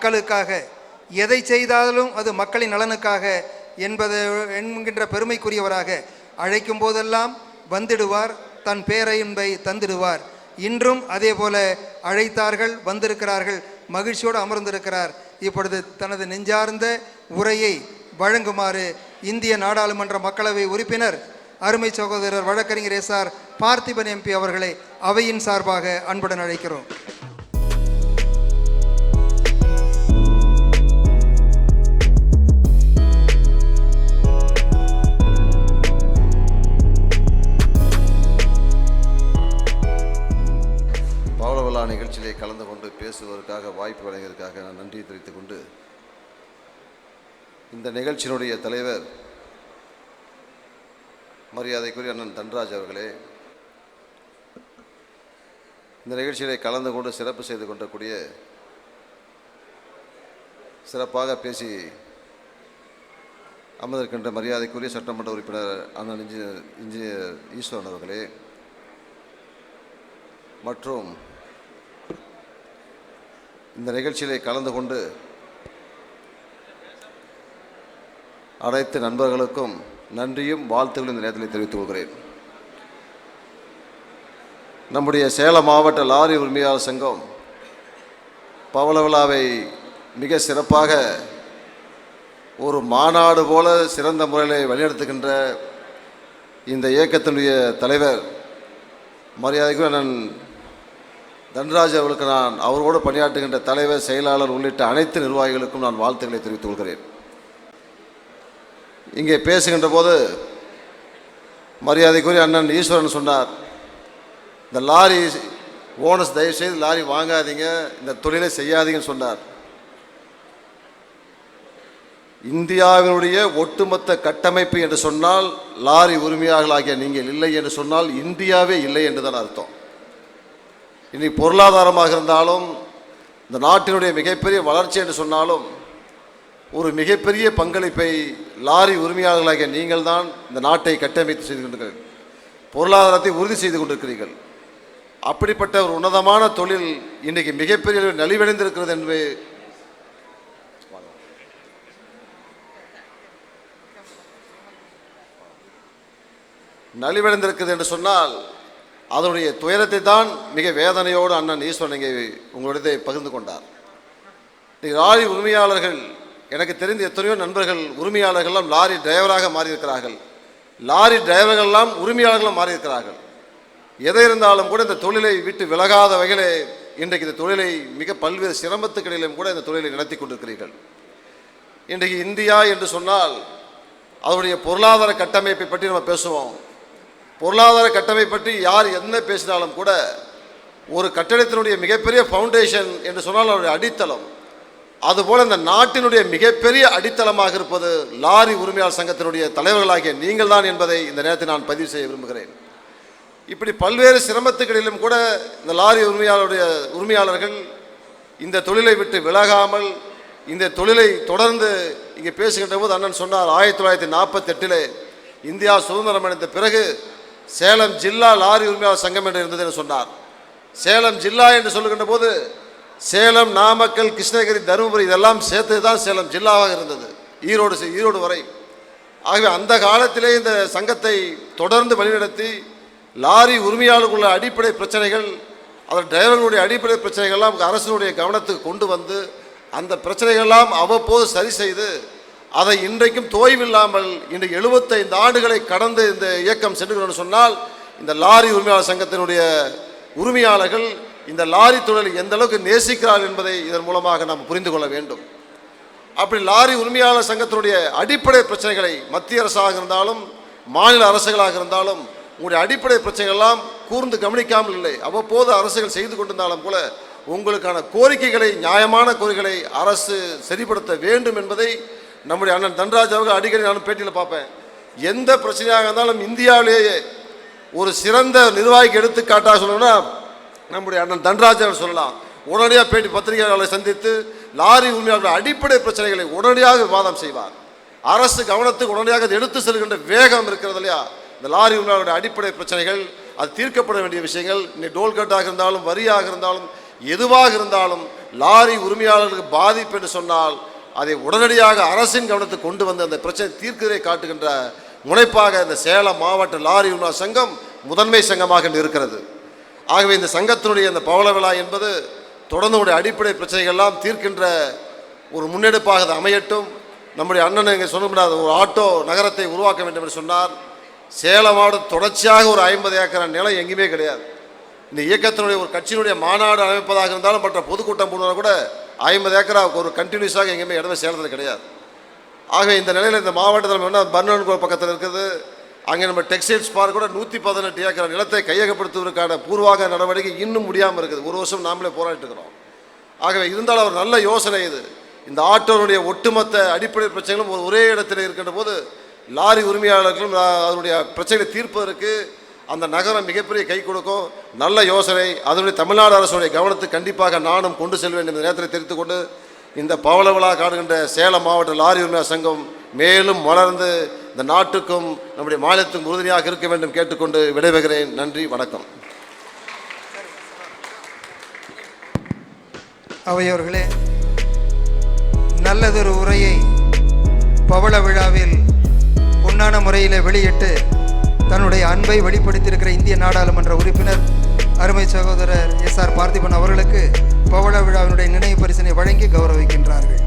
மக்களுக்காக எதை செய்தாலும் அது மக்களின் நலனுக்காக என்பது என்கின்ற பெருமைக்குரியவராக அழைக்கும் போதெல்லாம் வந்திடுவார் தன் பேரையின்பை தந்திடுவார். இன்றும் அதே போல அழைத்தார்கள் வந்திருக்கிறார்கள் மகிழ்ச்சியோடு அமர்ந்திருக்கிறார். இப்பொழுது தனது நெஞ்சார்ந்த உரையை வழங்குமாறு இந்திய நாடாளுமன்ற மக்களவை உறுப்பினர் அருமை சகோதரர் வழக்கறிஞர் எஸ் ஆர் பார்த்திபன் எம்பி அவர்களை அவையின் சார்பாக அன்புடன் அழைக்கிறோம். பேசுவதற்காக வாய்ப்பு வழங்கியதற்காக நான் நன்றி தெரிவித்துக் கொண்டு இந்த நிகழ்ச்சியினுடைய தலைவர் மரியாதைக்குரிய அண்ணன் தன்ராஜ் அவர்களே இந்த நிகழ்ச்சியிலே கலந்து கொண்டு சிறப்பு செய்து கொண்டக்கூடிய சிறப்பாக பேசி அமர்ந்திருக்கின்ற மரியாதைக்குரிய சட்டமன்ற உறுப்பினர் அண்ணன் இன்ஜினியர் இன்ஜினியர் ஈஸ்வரன் அவர்களே மற்றும் இந்த நிகழ்ச்சியிலே கலந்து கொண்டு அனைத்து நண்பர்களுக்கும் நன்றியும் வாழ்த்துக்களும் இந்த நேரத்தில் தெரிவித்துக் கொள்கிறேன். நம்முடைய சேலம் மாவட்ட லாரி உரிமையாளர் சங்கம் பவள விழாவை மிக சிறப்பாக ஒரு மாநாடு போல சிறந்த முறையில் வழிநடத்துகின்ற இந்த இயக்கத்தினுடைய தலைவர் மரியாதைக்கு நான் தன்ராஜ் அவர்களுக்கு நான் அவரோடு பணியாற்றுகின்ற தலைவர் செயலாளர் உள்ளிட்ட அனைத்து நிர்வாகிகளுக்கும் நான் வாழ்த்துக்களை தெரிவித்துக் கொள்கிறேன். இங்கே பேசுகின்ற போது மரியாதைக்குரிய அண்ணன் ஈஸ்வரன் சொன்னார் இந்த லாரி ஓனர்ஸ் தயவுசெய்து லாரி வாங்காதீங்க இந்த தொழிலை செய்யாதீங்கன்னு சொன்னார். இந்தியாவினுடைய ஒட்டுமொத்த கட்டமைப்பு என்று சொன்னால் லாரி உரிமையாளர்களாகிய நீங்கள் இல்லை என்று சொன்னால் இந்தியாவே இல்லை என்று தான் அர்த்தம். இன்றைக்கு பொருளாதாரமாக இருந்தாலும் இந்த நாட்டினுடைய மிகப்பெரிய வளர்ச்சி என்று சொன்னாலும் ஒரு மிகப்பெரிய பங்களிப்பை லாரி உரிமையாளர்களாகிய நீங்கள் தான் இந்த நாட்டை கட்டமைத்து செய்து கொண்டிருக்கிறீர்கள் பொருளாதாரத்தை உறுதி செய்து கொண்டிருக்கிறீர்கள். அப்படிப்பட்ட ஒரு உன்னதமான தொழில் இன்றைக்கு மிகப்பெரிய நலிவடைந்திருக்கிறது என்று நலிவடைந்திருக்கிறது என்று சொன்னால் அதனுடைய துயரத்தை தான் மிக வேதனையோடு அண்ணன் ஈஸ்வரன் இங்கே உங்களிடத்தை பகிர்ந்து கொண்டார். இன்னைக்கு லாரி உரிமையாளர்கள் எனக்கு தெரிந்த எத்தனையோ நண்பர்கள் உரிமையாளர்கள்லாம் லாரி டிரைவராக மாறியிருக்கிறார்கள். லாரி டிரைவர்கள்லாம் உரிமையாளர்களும் மாறியிருக்கிறார்கள். எதை இருந்தாலும் கூட இந்த தொழிலை விட்டு விலகாத வகையிலே இன்றைக்கு இந்த தொழிலை மிக பல்வேறு சிரமத்துக்கிடையிலும் கூட இந்த தொழிலை நடத்தி கொண்டிருக்கிறீர்கள். இன்றைக்கு இந்தியா என்று சொன்னால் அதனுடைய பொருளாதார கட்டமைப்பை பற்றி நம்ம பேசுவோம். பொருளாதார கட்டமை பற்றி யார் என்ன பேசினாலும் கூட ஒரு கட்டடத்தினுடைய மிகப்பெரிய ஃபவுண்டேஷன் என்று சொன்னால் அவருடைய அடித்தளம். அதுபோல் இந்த நாட்டினுடைய மிகப்பெரிய அடித்தளமாக இருப்பது லாரி உரிமையாளர் சங்கத்தினுடைய தலைவர்களாகிய நீங்கள் தான் என்பதை இந்த நேரத்தில் நான் பதிவு செய்ய விரும்புகிறேன். இப்படி பல்வேறு சிரமத்துக்களிலும் கூட இந்த லாரி உரிமையாளருடைய உரிமையாளர்கள் இந்த தொழிலை விட்டு விலகாமல் இந்த தொழிலை தொடர்ந்து இங்கே பேசுகின்ற போது அண்ணன் சொன்னார் ஆயிரத்தி தொள்ளாயிரத்தி நாற்பத்தெட்டில் இந்தியா சுதந்திரம் அடைந்த பிறகு சேலம் ஜில்லா லாரி உரிமையாளர் சங்கம் என்று இருந்தது என்று சொன்னார். சேலம் ஜில்லா என்று சொல்லுகின்ற போது சேலம் நாமக்கல் கிருஷ்ணகிரி தருமபுரி இதெல்லாம் சேர்த்து தான் சேலம் ஜில்லாவாக இருந்தது. ஈரோடு ஈரோடு வரை. ஆகவே அந்த காலத்திலே இந்த சங்கத்தை தொடர்ந்து வழிநடத்தி லாரி உரிமையாளர்களுள்ள அடிப்படை பிரச்சனைகள் அதன் டிரைவர்களுடைய அடிப்படை பிரச்சனைகள்லாம் அரசினுடைய கவனத்துக்கு கொண்டு வந்து அந்த பிரச்சனைகள்லாம் அவ்வப்போது சரி செய்து அதை இன்றைக்கும் தோய்வில்லாமல் இன்று எழுபத்தைந்து ஆண்டுகளை கடந்து இந்த இயக்கம் சென்றுகிறோம் சொன்னால் இந்த லாரி உரிமையாளர் சங்கத்தினுடைய உரிமையாளர்கள் இந்த லாரி தொழிலை எந்த அளவுக்கு நேசிக்கிறார் என்பதை இதன் மூலமாக நாம் புரிந்து கொள்ள வேண்டும். அப்படி லாரி உரிமையாளர் சங்கத்தினுடைய அடிப்படை பிரச்சனைகளை மத்திய அரசாக இருந்தாலும் மாநில அரசுகளாக இருந்தாலும் உங்களுடைய அடிப்படை பிரச்சனைகள்லாம் கூர்ந்து கவனிக்காமல் இல்லை. அவ்வப்போது அரசுகள் செய்து கொண்டிருந்தாலும் கூட உங்களுக்கான கோரிக்கைகளை நியாயமான கோரிக்கைகளை அரசு சரிப்படுத்த வேண்டும் என்பதை நம்முடைய அண்ணன் தன்ராஜ் அடிக்கடி நானும் பேட்டியில் பார்ப்பேன். எந்த பிரச்சனையாக இருந்தாலும் இந்தியாவிலேயே ஒரு சிறந்த நிர்வாகிக்கு எடுத்துக்காட்டாக சொல்லணும்னா நம்முடைய அண்ணன் தன்ராஜ் அவர் சொல்லலாம். உடனடியாக பேட்டி பத்திரிகையாளர்களை சந்தித்து லாரி உரிமையாளர்கள் அடிப்படை பிரச்சனைகளை உடனடியாக விவாதம் செய்வார். அரசு கவனத்துக்கு உடனடியாக எடுத்து செல்கின்ற வேகம் இருக்கிறது இல்லையா? இந்த லாரி உரிமையாளர்களுடைய அடிப்படை பிரச்சனைகள் அது தீர்க்கப்பட வேண்டிய விஷயங்கள் இன்னைக்கு டோல்கட்டாக இருந்தாலும் வரியாக இருந்தாலும் எதுவாக இருந்தாலும் லாரி உரிமையாளர்களுக்கு பாதிப்பு என்று சொன்னால் அதை உடனடியாக அரசின் கவனத்துக்கு கொண்டு வந்து அந்த பிரச்சனை தீர்க்கதை காட்டுகின்ற முனைப்பாக இந்த சேலம் மாவட்ட லாரி உரிமையாளர் சங்கம் முதன்மை சங்கமாக இருக்கிறது ஆகவே இந்த சங்கத்தினுடைய அந்த பவள விழா என்பது தொடர்ந்து உடைய அடிப்படை பிரச்சனைகள் எல்லாம் தீர்க்கின்ற ஒரு முன்னெடுப்பாக அது அமையட்டும். நம்முடைய அண்ணன் இங்கே சொல்ல முடியாத ஒரு ஆட்டோ நகரத்தை உருவாக்க வேண்டும் என்று சொன்னார். சேலம் மாவட்டம் தொடர்ச்சியாக ஒரு ஐம்பது ஏக்கர் நிலம் எங்கேயுமே கிடையாது. இந்த இயக்கத்தினுடைய ஒரு கட்சியினுடைய மாநாடு அமைப்பதாக இருந்தாலும் மற்ற பொதுக்கூட்டம் போடுவதாக கூட ஐம்பது ஏக்கரா ஒரு கண்டினியூஸாக எங்கேயுமே இடமே சேலத்தில் கிடையாது. ஆகவே இந்த நிலையில் இந்த மாவட்டத்தில் என்ன பர்னன் பக்கத்தில் இருக்குது. அங்கே நம்ம டெக்ஸ்டைல்ஸ் பார்க் கூட நூற்றி பதினெட்டு ஏக்கர் நிலத்தை கையகப்படுத்துவதற்கான பூர்வாக நடவடிக்கை இன்னும் முடியாமல் இருக்குது. ஒரு வருஷம் நாமளே போராடிட்டுருக்கிறோம் ஆகவே இருந்தாலும் ஒரு நல்ல யோசனை இது. இந்த ஆட்டோனுடைய ஒட்டுமொத்த அடிப்படை பிரச்சனைகளும் ஒரு ஒரே இடத்தில் இருக்கின்ற போது லாரி உரிமையாளர்களும் அதனுடைய பிரச்சனைகளை தீர்ப்பதற்கு அந்த நகரம் மிகப்பெரிய கை கொடுக்கும். நல்ல யோசனை. அதனுடைய தமிழ்நாடு அரசுடைய கவனத்துக்கு கண்டிப்பாக நானும் கொண்டு செல்வேன் என்ற நேரத்தில் தெரிந்து கொண்டு இந்த பவள விழா காணுகின்ற சேலம் மாவட்ட லாரி உரிமையாளர் சங்கம் மேலும் வளர்ந்து இந்த நாட்டுக்கும் நம்முடைய மாநிலத்துக்கும் உறுதுணையாக இருக்க வேண்டும் கேட்டுக்கொண்டு விடைபெறுகிறேன். நன்றி. வணக்கம். அவையவர்களே நல்லதொரு உரையை பவள விழாவில் பொன்னான முறையில் வெளியிட்டு தன்னுடைய அன்பை வெளிப்படுத்தியிருக்கிற இந்திய நாடாளுமன்ற உறுப்பினர் அருமை சகோதரர் எஸ் ஆர் பார்த்திபன் அவர்களுக்கு பவள விழாவினுடைய நினைவு பரிசினை வழங்கி கௌரவிக்கின்றார்கள்.